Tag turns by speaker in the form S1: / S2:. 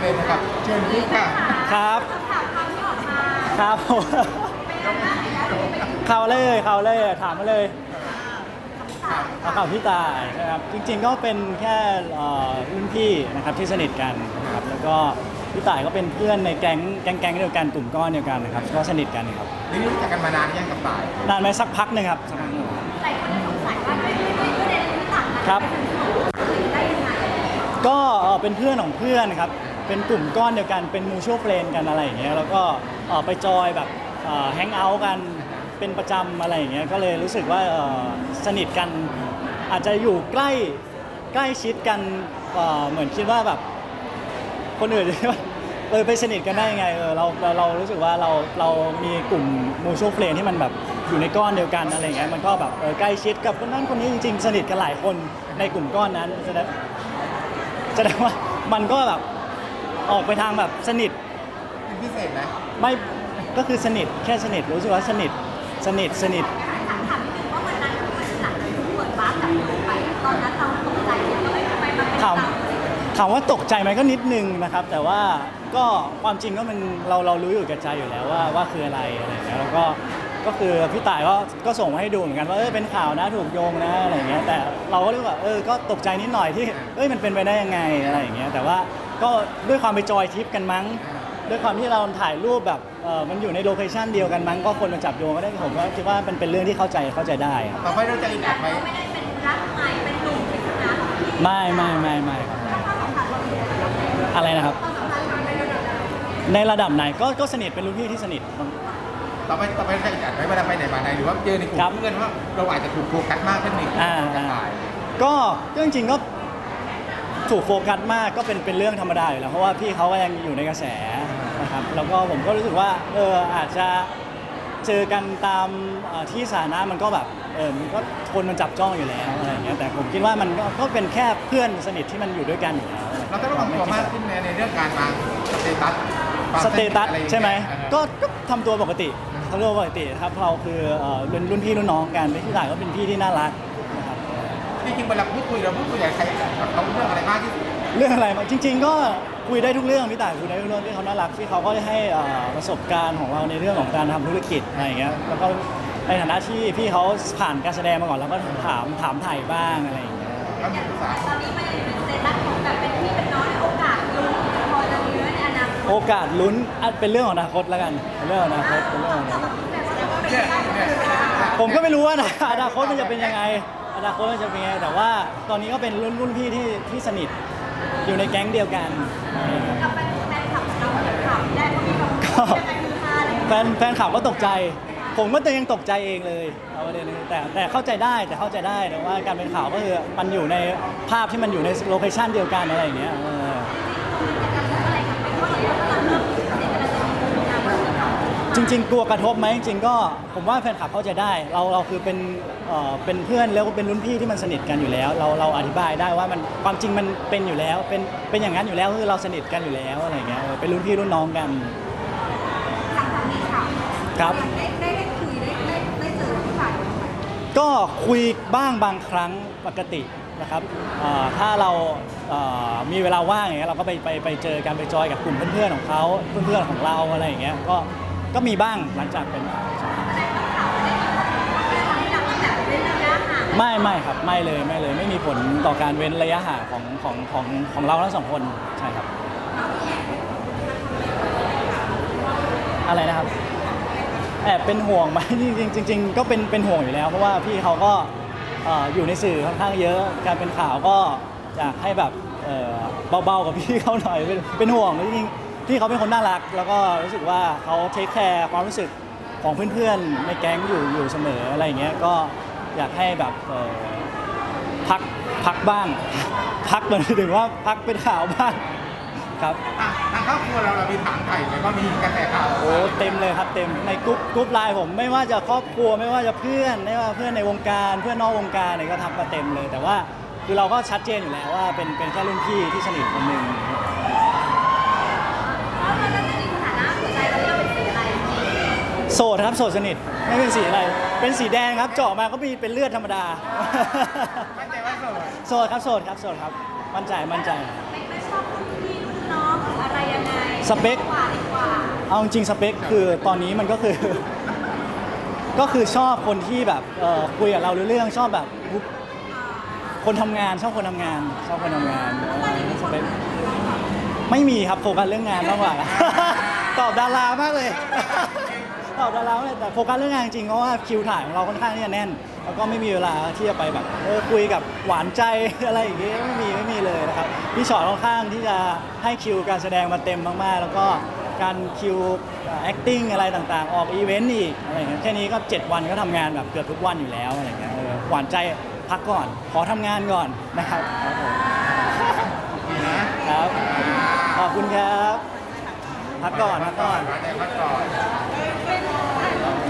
S1: ประเด็นนะครับเชิญพี่ค่ะ
S2: ครับ ครับผมข่าวเลยข่าวเลยถามมาเลยเอาข่าวพี่ตายนะครับจริงๆก็เป็นแค่เอ่อรุ่นพี่นะครับที่สนิทกันนะครับแล้วก็พี่ต่ายก็เป็นเพื่อนในแก๊งแก๊งแก๊งเดียวกันกลุ่มก้อนเดียวกันนะครับก็สนิทกันครับ
S1: นี่รู้จักกันมานานยังกับตาย
S2: นานไหมสักพักหนึ่งครับสักพักหนึ่ง
S3: หลายคนสงสัยว่าไม่ไม่ไม่ได้รู้จักกัน
S2: ครับ
S3: ได้ยังไง
S2: ก็เอ่อเป็นเพื่อนของเพื่อนครับ เป็นกลุ่มก้อนเดียวกันเป็นมูช a l เฟรนกันอะไรอย่างเงี้ยแล้วก็เอ่อไปจอยแบบแฮงเอาท์กันเป็นประจำอะไรอย่างเงี้ยก็เลยรู้สึกว่าเอ่อสนิทกันอาจจะอยู่ใกล้ใกล้ชิดกันเอ่อเหมือนคิดว่าแบบ คนอื่นว่าเออไปสนิทกันได้ยังไงเออเราเราเรารู้สึกว่าเราเรามีกลุ่มมูช a l เฟรนที่มันแบบอยู่ในก้อนเดียวกันอะไรอย่างเงี้ยมันก็แบบเออใกล้ชิดกับคนนั้นคนนี้จริงๆ สนิทกันหลายคนในกลุ่มก้อนนั้นแสดง แสดงว่ามันก็แบบออกไปทางแบบสนิท
S1: เป็นพิเศษไหม
S2: ไม่ก็คือสนิทแค่สนิทรู้สึกว่าสนิทสนิทสนิท
S3: ถามถามนิดนึงว่าวันนั้นมันหลังจากที่เปิดวาร์ปกับลงไปตอนนั้นเราตกใจไหมว่าเอ้ยทำไมมันเป็น
S2: ถาม
S3: เรา
S2: ถามว่าตกใจไหมก็นิดนึงนะครับ แต่ว่าก็ความจริงก็มันเราเรารู้อยู่แกับใจอยู่แล้วว่าว่าคืออะไรอะไรอย่างเงี้ยแล้วก็ ก็คือพี่ต่ายก็ก็ส่งมาให้ดูเหมือนกันว่าเออเป็นข่าวนะถูกโยงนะอะไรอย่างเงี้ยแต่เราก็รู้ว่าเออก็ตกใจนิดหน่อยที่เอ้ยมันเป็นไปได้ยังไงอะไรอย่างเงี้ยแต่ว่าก็ด้วยความไปจอยทริปกันมั้ง ด้วยความที่เราถ่ายรูปแบบเออมันอยู่ในโลเคชันเดียวกันมั้งก็คนมาจับโยงก็ได้ผมก็คิดว่าเป็นเป็นเรื่องที่เข้าใจเข้าใจได้ครับ
S1: ต่อไปเราจะอินอัดไหม
S3: เราไม่ได้เป็นรักใหม่เป็นหนุ่มเป็นนะของพี่
S2: ไม่ไม่ไม่ไม่ครับไม่
S3: ความสัมพันธ์เราเป็นยังไง
S2: อะไรนะครับ
S3: ความสัมพันธ์เราเป็นยังไง
S2: ในระดับไหนก็ก็สนิทเป็นรุ่นพี่ที่สนิท
S1: ต่อไปต่อไปเราจะอินอัดไหมเวลาไปไหนมาไหนหรือว่าเจอในกลุ่ม
S2: ครับ
S1: เพื่อนว่าเราอาจจะถูกโฟกัสมากขึ้นในกลุ่ม
S2: อ่า
S1: กับ
S2: อ่า
S1: ตาย
S2: ก็ก็จริงๆก็ถูกโฟกัสมากก็เป็นเป็นเรื่องธรรมดาอยู่แล้วเพราะว่าพี่เขาก็ยังอยู่ในกระแสนะครับแล้วก็ผมก็รู้สึกว่าเอออาจจะเจอกันตามเอ่อที่สาธารณะมันก็แบบเออมันก็คนมันจับจ้องอยู่แล้วอะไรอย่างเงี้ยแต่ผมคิดว่ามันก็ก็เป็นแค่เพื่อนสนิทที่มันอยู่ด้วยกันอยู่แล้ว
S1: เราต้องระวังตัวมากขึ้นในในเรื่องการวางสเตตัสความ
S2: สเตตัส
S1: อะไรอย่างงี้ย
S2: ใช่ไหม
S1: เออ
S2: ก็ก็ทำตัวปกติ ทำตัวปกติครับเราคือเอ่อรุ่นรุ่นพี่รุ่นน้องกันเป็นที่ต่างก็เป็นพี่ที่น่ารักนะครับ
S1: จริงๆเวลาพูดคุยเราพูดคุยกับใครกับเขาเรื่องอะไรมากที่สุด
S2: เรื่องอะไรมาจริง ๆ ก็คุยได้ทุกเรื่องพี่ต่ายคุยได้ทุกเรื่องที่เขาน่ารักที่เขาก็ได้ให้เอ่อประสบการณ์ของเราในเรื่องของการทำธุรกิจอะไรอย่างเงี้ยแล้วก็ในฐานะที่พี่เขาผ่านการแสดงมาก่อนแล้วก็ถามถามถ่ายบ้างอะไรอย่างเงี้ย
S1: ก็มีปรึกษา
S3: ตอนนี้มันยัง อนาคต
S2: โอกาสลุ้นอะเป็นเรื่องของอนาคตแล้วกันเป็นเรื่องของอนาคตเป็นเรื่องของอนาคต
S1: เนี่ยเนี่ย
S2: ผมก็ไม่รู้ว่าอนาคตมันจะเป็นยังไง อนาคตมันจะเป็นยังไงแต่ว่าตอนนี้ก็เป็นรุ่นรุ่นพี่ที่ที่สนิทอยู่ในแก๊งเดียวกัน
S3: กับแฟนแฟนคลับเราแฟนคลับได้คนที่เรา
S2: ก็
S3: จะคือฮาเลย
S2: แฟนแฟนข่าวก็ตกใจ ผมก็ยังตกใจเองเลยเอาประเด็นนี้แต่แต่เข้าใจได้แต่เข้าใจได้แต่ว่าการเป็นข่าวก็คือมันอยู่ในภาพที่มันอยู่ในโลเคชันเดียวกันอะไรอย่างเงี้ยเออจ ริง ๆ กลัวกระทบไหมจริงๆก็ผมว่าแฟนคลับเข้าใจได้ เราเราคือเป็นเอ่อเป็นเพื่อนแล้วก็เป็นรุ่นพี่ที่มันสนิทกันอยู่แล้ว เราเราอธิบายได้ว่ามันความจริงมันเป็นอยู่แล้ว เป็นเป็นอย่างนั้นอยู่แล้วคือเราสนิทกันอยู่แล้วอะไรอย่างเงี้ยเออเป็นรุ่นพี่รุ่นน้องกัน
S3: หลังจากมีข่าว
S2: ครับ
S3: ได้ได้ได้คุยได้ได้ได้เจอผู้ชายคนนี้ไหม
S2: ก็คุยบ้างบางครั้งปกตินะครับเอ่อถ้าเราเอ่อมีเวลาว่างอย่างเงี้ยเราก็ไปไปไปเจอกันไปจอยกับกลุ่มเพื่อนๆของเขาเพื่อนๆของเราอะไรอย่างเงี้ยก็ ก็มีบ้างหลังจากเป็นข่าวใช่
S3: ที่เราต้องแบบเล่นระยะห่าง
S2: ไม่ไม่ครับไม่เลยไม่เลยไม่มีผลต่อการเว้นระยะห่างของของของของเราทั้งสองคนใช่ครับ อะไรนะครับแอบเป็นห่วงไหมจริงๆจริงๆก็เป็นเป็นห่วงอยู่แล้ว เพราะว่าพี่เขาก็เอ่ออยู่ในสื่อค่อนข้างเยอะ การเป็นข่าวก็อยากให้แบบเอ่อเบาๆกับพี่เขาหน่อยเป็นเป็นห่วงจริงๆ พี่เขาเป็นคนน่ารัก แล้วก็รู้สึกว่าเขาเทคแคร์ความรู้สึกของเพื่อนๆ ในแก๊งอยู่อยู่เสมออะไรอย่างเงี้ยก็อยากให้แบบเอ่อพักพักบ้าง พักเหมือนถึงว่าพักเป็นข่าวบ้างครับ
S1: อะทางครอบครัวเราเรามีถามไถ่แล้วก็มีกระแสข่าว
S2: โอ้เต็มเลยครับเต็มในกรุ๊ปกรุ๊ปไลน์ผมไม่ว่าจะครอบครัวไม่ว่าจะเพื่อนไม่ว่าเพื่อนในวงการเพื่อนนอกวงการเนี่ยก็ทักมาเต็มเลย แต่ว่าคือเราก็ชัดเจนอยู่แล้วว่าเป็นเป็นแค่รุ่นพี่ที่สนิทคนหนึ่ง
S3: แล้วมันจะมีสถานะหัวใจเราเลือกเป็นสีอะไร
S2: โสดครับโสดสนิทไม่เป็นสีอะไร เป็นสีแดงครับเจาะมาก็มีเป็นเลือดธรรมดา
S1: มั่นใจว่าโสด
S2: โสดครับโสดครับโสดครับ มั่นใจมั่นใจ
S3: ไม่ไม่ชอบรุ่นพี่รุ่นน้องหรืออะไรยังไง
S2: สเปค
S3: กว่าดีกว่า
S2: เอาจริงๆสเปคคือตอนนี้มันก็คือ ก็คือชอบคนที่แบบเอ่อคุยกับเรารู้เรื่องชอบแบบคนทำงานชอบคนทำงานชอบคนทำงานเออสเปคไม่มีครับโฟกัสเรื่องงานมากกว่า ตอบดารามากเลย ตอบดารามากเลยแต่โฟกัสเรื่องงานจริงๆเพราะว่าคิวถ่ายของเราค่อนข้างที่จะแน่น แล้วก็ไม่มีเวลาที่จะไปแบบเออคุยกับหวานใจอะไรอย่างเงี้ยไม่มีไม่มีเลยนะครับพี่ชอตค่อนข้างที่จะให้คิวการแสดงมาเต็มมากๆ แล้วก็การคิวเอ่อ acting อะไรต่างๆ ออกอีเวนต์อีกอะไรอย่างเงี้ยแค่นี้ก็ 7 วันก็ทำงานแบบเกือบทุกวันอยู่แล้วอะไรอย่างเงี้ยเออหวานใจพักก่อน ขอทำงานก่อนนะครับครับผมครับขอบคุณครับ พักก่อนพักก่อน
S1: พักก่อน